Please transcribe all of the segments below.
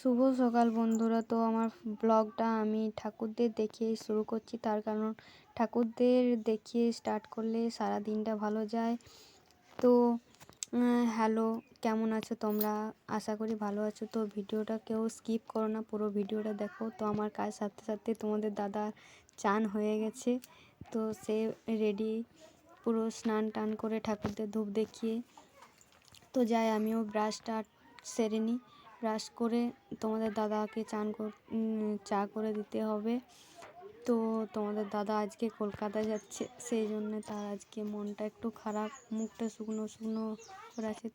শুভ সকাল বন্ধুরা। তো আমার ব্লগটা আমি ঠাকুরদের দেখিয়ে শুরু করছি। তার কারণ ঠাকুরদের দেখিয়ে স্টার্ট করলে সারা দিনটা ভালো যায়। তো হ্যালো কেমন আছো তোমরা? আশা করি ভালো আছো। তো ভিডিওটা কেউ স্কিপ করো না, পুরো ভিডিওটা দেখো। তো আমার কাজ সাথে সাথে তোমাদের দাদা চান হয়ে গেছে। তো সে রেডি পুরো স্নান টান করে ঠাকুরদের ধূপ দেখিয়ে। তো যাই, আমিও ব্রাশটা সেরে নিই। ব্রাশ করে তোমাদের দাদাকে চান চা করে দিতে হবে। তো তোমাদের দাদা আজকে কলকাতা যাচ্ছে, সেই জন্য তার আজকে মনটা একটু খারাপ, মুখটা শুকনো শুকনো করে আছে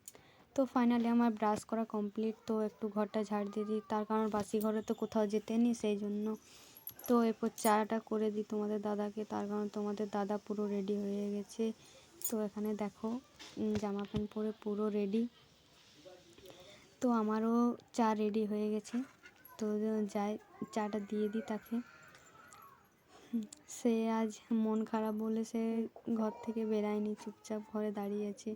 তো ফাইনালি আমার ব্রাশ করা কমপ্লিট তো একটু ঘরটা ঝাড় দিয়ে দিই। তার কারণ বাসি ঘরে তো কোথাও যেতে নি সেই জন্য। তো এরপর চাটা করে দিই তোমাদের দাদাকে, তার কারণ তোমাদের দাদা পুরো রেডি হয়ে গেছে। তো এখানে দেখো জামা প্যান্ট পরে পুরো রেডি তো আমারও চা রেডি হয়ে গেছে। তো যাই, চাটা দিয়ে দিই তাকে। সে আজ মন খারাপ বলে সে ঘর থেকে বেরায়নি, চুপচাপ ঘরে দাঁড়িয়ে আছে।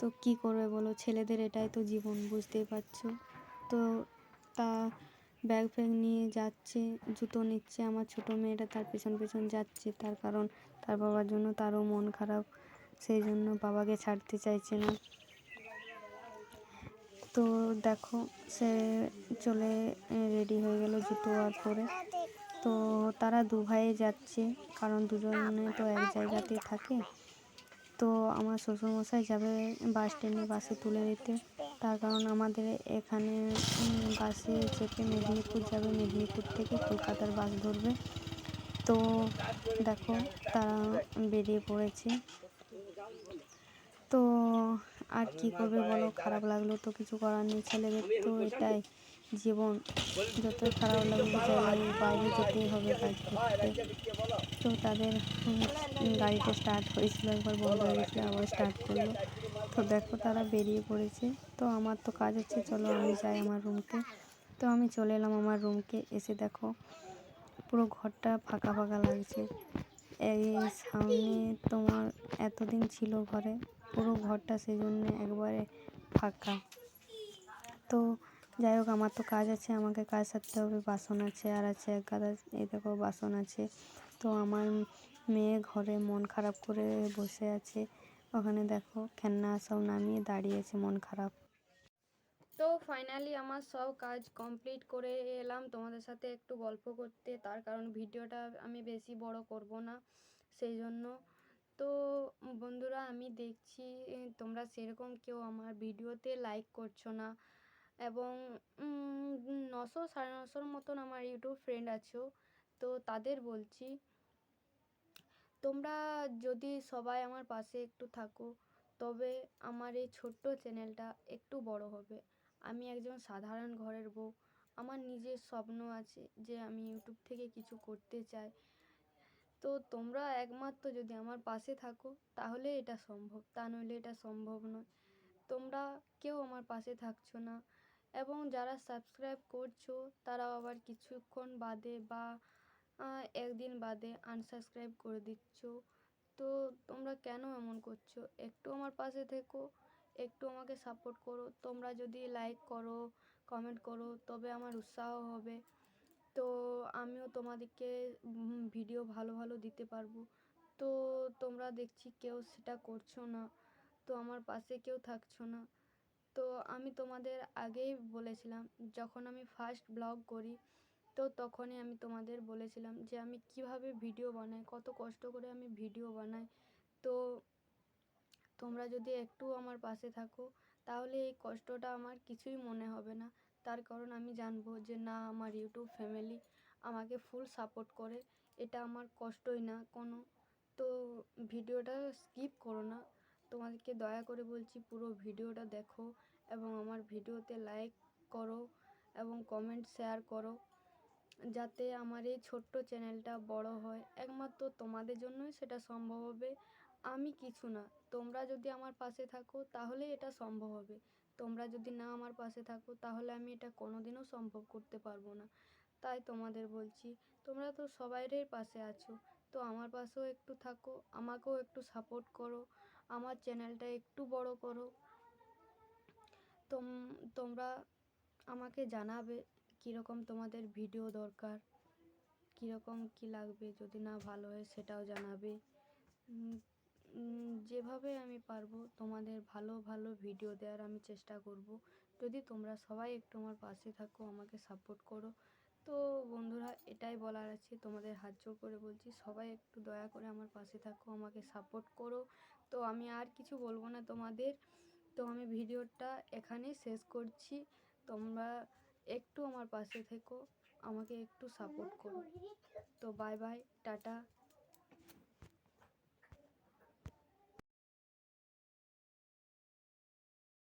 তো কি করবে বলো? ছেলেদের এটাই তো জীবন, বুঝতেই পারছ? তো তা ব্যাগ ফ্যাগ নিয়ে যাচ্ছে, জুতো নিচ্ছে, আমার ছোটো মেয়েটা তার পেছন পেছন যাচ্ছে। তার কারণ তার বাবার জন্য তারও মন খারাপ, সেই জন্য বাবাকে ছাড়তে চাইছে না। তো দেখো, সে চলে রেডি হয়ে গেল জুতো আর পরে। তো তারা দু ভাইয়ে যাচ্ছে, কারণ দুজনে তো এক জায়গাতেই থাকে। তো আমার শ্বশুরমশাই যাবে বাস স্ট্যান্ডে বাসে তুলে দিতে তার কারণ আমাদের এখানে বাসে চেপে মেদিনীপুর যাবে, মেদিনীপুর থেকে কলকাতার বাস ধরবে। তো দেখো, তারা বেরিয়ে পড়েছে। তো আর কি করবে বলো? খারাপ লাগল তো কিছু করার নেই। ছেলেদের তো এটাই জীবন। যতই খারাপ লাগবে যাই বাইরে যেতেই হবে কাজ করতে। তো তাদের গাড়িটা স্টার্ট হয়েছিল, একবার বন্ধ হয়ে গেছিল, আবার স্টার্ট করল। তো দেখো তারা বেরিয়ে পড়েছে। তো আমার তো কাজ হচ্ছে চলো আমি যাই আমার রুমকে তো। আমি চলে এলাম আমার রুমকে এসে দেখো পুরো ঘরটা ফাঁকা ফাঁকা লাগছে। এই সামনে তোমার এতদিন ছিল ঘরে। পুরো ঘরটা সেই জন্য একবারে ফাঁকা। তো যাই হোক, আমার তো কাজ আছে, আমাকে কাজ সারতে হবে, বাসন আছে, আর আছে এক গাদা, এই দেখো বাসন আছে। তো আমার মেয়ে ঘরে মন খারাপ করে বসে আছে। ওখানে দেখো খেলনা সব নামিয়ে দাঁড়িয়েছে মন খারাপ। তো ফাইনালি আমার সব কাজ কমপ্লিট করে এলাম। তোমাদের সাথে একটু গল্প করতে, তার কারণ ভিডিওটা আমি বেশি বড় করব না সেই জন্য তো বন্ধুরা আমি দেখছি তোমরা সেরকম কেউ আমার ভিডিওতে লাইক করছ না। এবং নশো সাড়ে নশোর মতন আমার ইউটিউব ফ্রেন্ড আছো, তো তাদের বলছি, তোমরা যদি সবাই আমার পাশে একটু থাকো, তবে আমার এই ছোট্ট চ্যানেলটা একটু বড় হবে। আমি একজন সাধারণ ঘরের বউ, আমার নিজের স্বপ্ন আছে যে আমি ইউটিউব থেকে কিছু করতে চাই। তো তোমরা একমাত্র যদি আমার পাশে থাকো, তাহলে এটা সম্ভব, তা নইলে এটা সম্ভব নয়। তোমরা কেউ আমার পাশে থাকছো না এবং যারা সাবস্ক্রাইব করছ, তারাও আবার কিছুক্ষণ বাদে বা একদিন বাদে আনসাবস্ক্রাইব করে দিচ্ছ। তো তোমরা কেন এমন করছ? একটু আমার পাশে থেকো, একটু আমাকে সাপোর্ট করো। তোমরা যদি লাইক করো কমেন্ট করো, তবে আমার উৎসাহ হবে। তো আমিও তোমাদেরকে ভিডিও ভালো ভালো দিতে পারব। তো তোমরা দেখছি কেউ সেটা করছ না, তো আমার পাশে কেউ থাকছো না। তো আমি তোমাদের আগেই বলেছিলাম, যখন আমি ফার্স্ট ব্লগ করি, তো তখনই আমি তোমাদের বলেছিলাম যে আমি কীভাবে ভিডিও বানাই, কত কষ্ট করে আমি ভিডিও বানাই। তো তোমরা যদি একটু আমার পাশে থাকো, তাহলে এই কষ্টটা আমার কিছুই মনে হবে না। তার কারণ আমি জানব যে না, আমার ইউটিউব ফ্যামিলি আমাকে ফুল সাপোর্ট করে। এটা আমার কষ্টই না কোনো। তো ভিডিওটা স্কিপ করো না। তোমাদেরকে দয়া করে বলছি, পুরো ভিডিওটা দেখো এবং আমার ভিডিওতে লাইক করো এবং কমেন্ট শেয়ার করো। যাতে আমার এই ছোট্ট চ্যানেলটা বড় হয়। একমাত্র তোমাদের জন্যই সেটা সম্ভব হবে। আমি কিছু না। তোমরা যদি আমার পাশে থাকো তাহলে এটা সম্ভব হবে। তোমরা যদি না আমার পাশে থাকো, তাহলে আমি এটা কোনো দিনও সম্ভব করতে পারব না। তাই তোমাদের বলছি, তোমরা তো সবাইয়ের পাশে আছো, তো আমার পাশেও একটু থাকো, আমাকেও একটু সাপোর্ট করো, আমার চ্যানেলটা একটু বড় করো। তোম, তোমরা আমাকে জানাবে কীরকম তোমাদের ভিডিও দরকার, কীরকম কী লাগবে, যদি না ভালো হয় সেটাও জানাবে। যেভাবে আমি পারব তোমাদের ভালো ভালো ভিডিও দেওয়ার আমি চেষ্টা করব। যদি তোমরা সবাই একটু আমার পাশে থাকো, আমাকে সাপোর্ট করো। তো বন্ধুরা, এটাই বলার আছে, তোমাদের হাত জোর করে বলছি, সবাই একটু দয়া করে আমার পাশে থাকো, আমাকে সাপোর্ট করো। তো আমি আর কিছু বলব না তোমাদের। তো আমি ভিডিওটা এখানেই শেষ করছি। তোমরা একটু আমার পাশে থেকো, আমাকে একটু সাপোর্ট করো। তো বাই বাই টাটা।